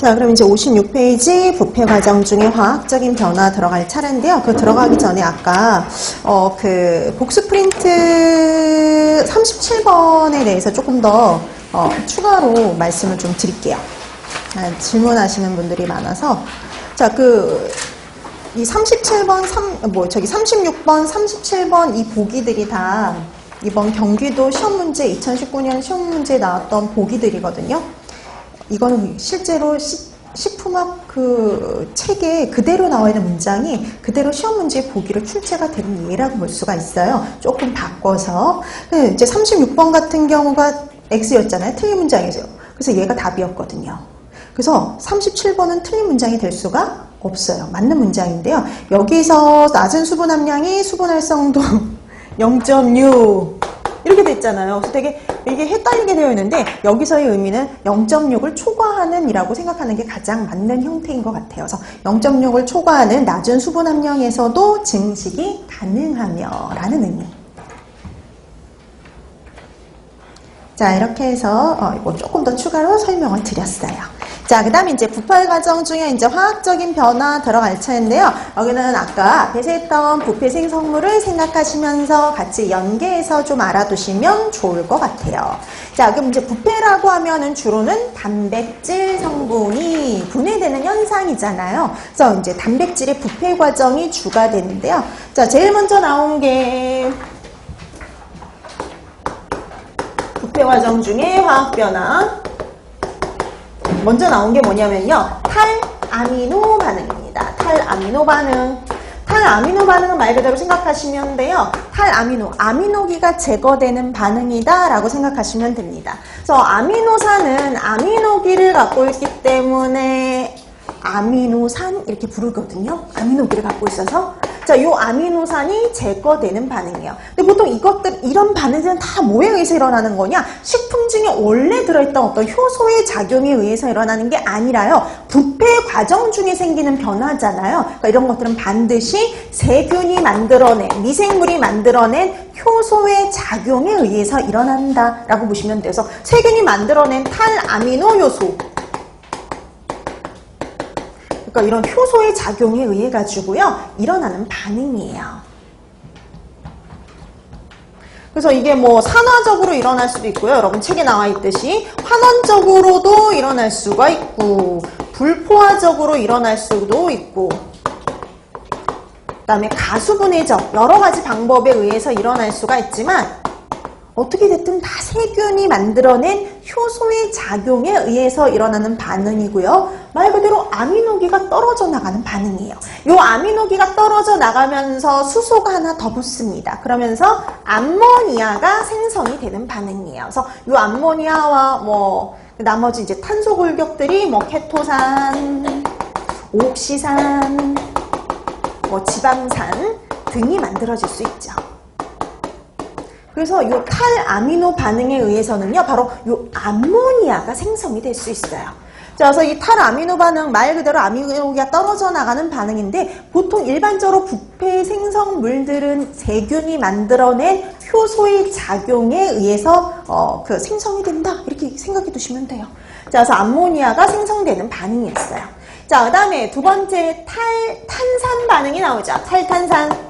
자, 그럼 이제 56페이지 부패 과정 중에 화학적인 변화 들어갈 차례인데요. 그 들어가기 전에 아까 어, 그 복수 프린트 37번에 대해서 조금 더 어, 추가로 말씀을 좀 드릴게요. 아, 질문하시는 분들이 많아서 자, 그 이 37번, 3, 뭐, 저기 36번, 37번 이 보기들이 다 이번 경기도 시험 문제, 2019년 시험 문제에 나왔던 보기들이거든요. 이거는 실제로 시, 식품학 그 책에 그대로 나와 있는 문장이 그대로 시험 문제 보기로 출제가 되는 예라고 볼 수가 있어요. 조금 바꿔서. 네, 이제 36번 같은 경우가 X였잖아요. 틀린 문장이죠. 그래서 얘가 답이었거든요. 그래서 37번은 틀린 문장이 될 수가 없어요. 맞는 문장인데요. 여기서 낮은 수분 함량이 수분 활성도 0.6 이렇게 됐잖아요. 그래서 되게 이게 헷갈리게 되어 있는데 여기서의 의미는 0.6을 초과하는 이라고 생각하는 게 가장 맞는 형태인 것 같아요. 그래서 0.6을 초과하는 낮은 수분 함량에서도 증식이 가능하며 라는 의미. 자, 이렇게 해서 어, 이거 조금 더 추가로 설명을 드렸어요. 자, 그 다음에 이제 부패 과정 중에 이제 화학적인 변화 들어갈 차인데요. 여기는 아까 앞에서 했던 부패 생성물을 생각하시면서 같이 연계해서 좀 알아두시면 좋을 것 같아요. 자, 그럼 이제 부패라고 하면은 주로는 단백질 성분이 분해되는 현상이잖아요. 그래서 이제 단백질의 부패 과정이 주가 되는데요. 자, 제일 먼저 나온 게 부패 과정 중에 화학 변화. 먼저 나온 게 뭐냐면요. 탈아미노 반응입니다. 탈아미노 반응. 탈아미노 반응은 말 그대로 생각하시면 돼요. 탈아미노, 아미노기가 제거되는 반응이다 라고 생각하시면 됩니다. 그래서 아미노산은 아미노기를 갖고 있기 때문에 아미노산 이렇게 부르거든요. 아미노기를 갖고 있어서 자, 요 아미노산이 제거되는 반응이에요. 근데 보통 이것들 이런 반응들은 다 뭐에 의해서 일어나는 거냐? 식품 중에 원래 들어있던 어떤 효소의 작용에 의해서 일어나는 게 아니라요. 부패 과정 중에 생기는 변화잖아요. 그러니까 이런 것들은 반드시 세균이 만들어낸 미생물이 만들어낸 효소의 작용에 의해서 일어난다라고 보시면 돼서 세균이 만들어낸 탈아미노 요소 그러니까 이런 효소의 작용에 의해 가지고요 일어나는 반응이에요. 그래서 이게 뭐 산화적으로 일어날 수도 있고요. 여러분 책에 나와 있듯이 환원적으로도 일어날 수가 있고 불포화적으로 일어날 수도 있고 그 다음에 가수분해적 여러 가지 방법에 의해서 일어날 수가 있지만 어떻게 됐든 다 세균이 만들어낸 효소의 작용에 의해서 일어나는 반응이고요. 말 그대로 아미노기가 떨어져 나가는 반응이에요. 이 아미노기가 떨어져 나가면서 수소가 하나 더 붙습니다. 그러면서 암모니아가 생성이 되는 반응이에요. 그래서 이 암모니아와 뭐 나머지 이제 탄소 골격들이 뭐 케토산, 옥시산, 뭐 지방산 등이 만들어질 수 있죠. 그래서 이 탈아미노 반응에 의해서는요, 바로 이 암모니아가 생성이 될 수 있어요. 자, 그래서 이 탈아미노 반응 말 그대로 아미노기가 떨어져 나가는 반응인데 보통 일반적으로 부패 생성물들은 세균이 만들어낸 효소의 작용에 의해서 어, 그 생성이 된다 이렇게 생각해 두시면 돼요. 자, 그래서 암모니아가 생성되는 반응이었어요. 자, 그 다음에 두 번째 탈 탄산 반응이 나오죠. 탈탄산.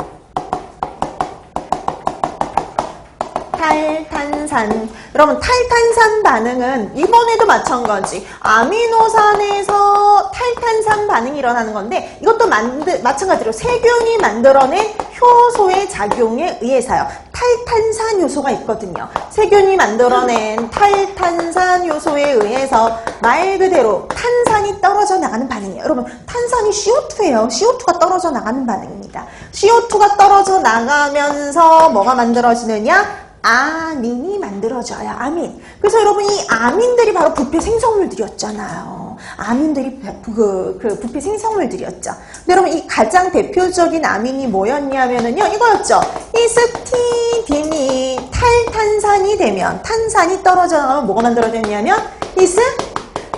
탈탄산. 여러분, 탈탄산 반응은 이번에도 마찬가지. 아미노산에서 탈탄산 반응이 일어나는 건데 이것도 만드, 마찬가지로 세균이 만들어낸 효소의 작용에 의해서요. 탈탄산 요소가 있거든요. 세균이 만들어낸 탈탄산 요소에 의해서 말 그대로 탄산이 떨어져 나가는 반응이에요. 여러분, 탄산이 CO2예요. CO2가 떨어져 나가는 반응입니다. CO2가 떨어져 나가면서 뭐가 만들어지느냐? 아민이 만들어져요. 아민. 그래서 여러분 이 아민들이 바로 부패 생성물들이었잖아요. 아민들이 그, 그 부패 생성물들이었죠. 근데 여러분 이 가장 대표적인 아민이 뭐였냐면은요 이거였죠. 이 스티딘이 탈탄산이 되면 탄산이 떨어져 나가면 뭐가 만들어졌냐면 이스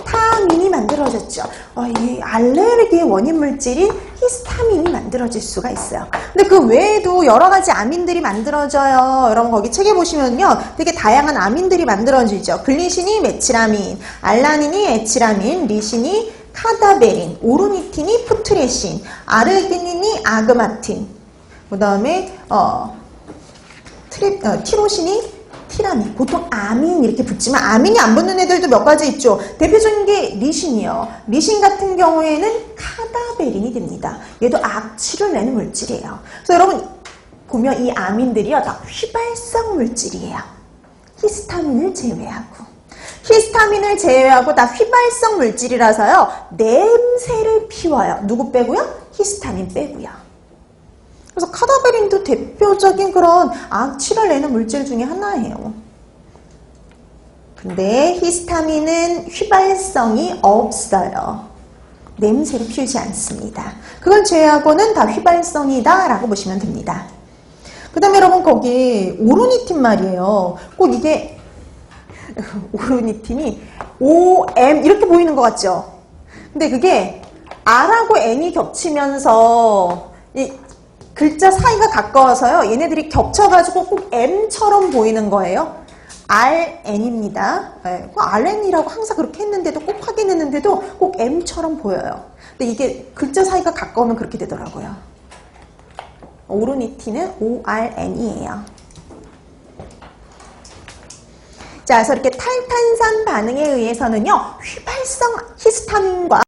타민이 만들어졌죠. 어, 이 알레르기의 원인 물질인 히스타민이 만들어질 수가 있어요. 근데 그 외에도 여러 가지 아민들이 만들어져요. 여러분 거기 책에 보시면요. 되게 다양한 아민들이 만들어지죠. 글리신이 메치라민, 알라닌이 에치라민, 리신이 카다베린, 오르니틴이 푸트레신, 아르기닌이 아그마틴, 그 다음에 어, 트리, 어, 티로신이 티라민. 보통 아민 이렇게 붙지만 아민이 안 붙는 애들도 몇 가지 있죠. 대표적인 게 리신이요. 리신 같은 경우에는 카다베린이 됩니다. 얘도 악취를 내는 물질이에요. 그래서 여러분 보면 이 아민들이요 다 휘발성 물질이에요. 히스타민을 제외하고. 히스타민을 제외하고 다 휘발성 물질이라서요 냄새를 피워요. 누구 빼고요? 히스타민 빼고요. 그래서 카다베린도 대표적인 그런 악취를 내는 물질 중에 하나예요. 근데 히스타민은 휘발성이 없어요. 냄새를 피우지 않습니다. 그걸 제외하고는 다 휘발성이다 라고 보시면 됩니다. 그 다음에 여러분 거기 오르니틴 말이에요. 꼭 이게 오르니틴이 OM 이렇게 보이는 것 같죠? 근데 그게 R하고 N이 겹치면서 이 글자 사이가 가까워서요. 얘네들이 겹쳐가지고 꼭 M처럼 보이는 거예요. RN입니다. 네, 꼭 RN이라고 항상 그렇게 했는데도 꼭 확인했는데도 꼭 M처럼 보여요. 근데 이게 글자 사이가 가까우면 그렇게 되더라고요. 오르니틴은 ORN이에요. 자, 그래서 이렇게 탈탄산 반응에 의해서는요, 휘발성 히스타민과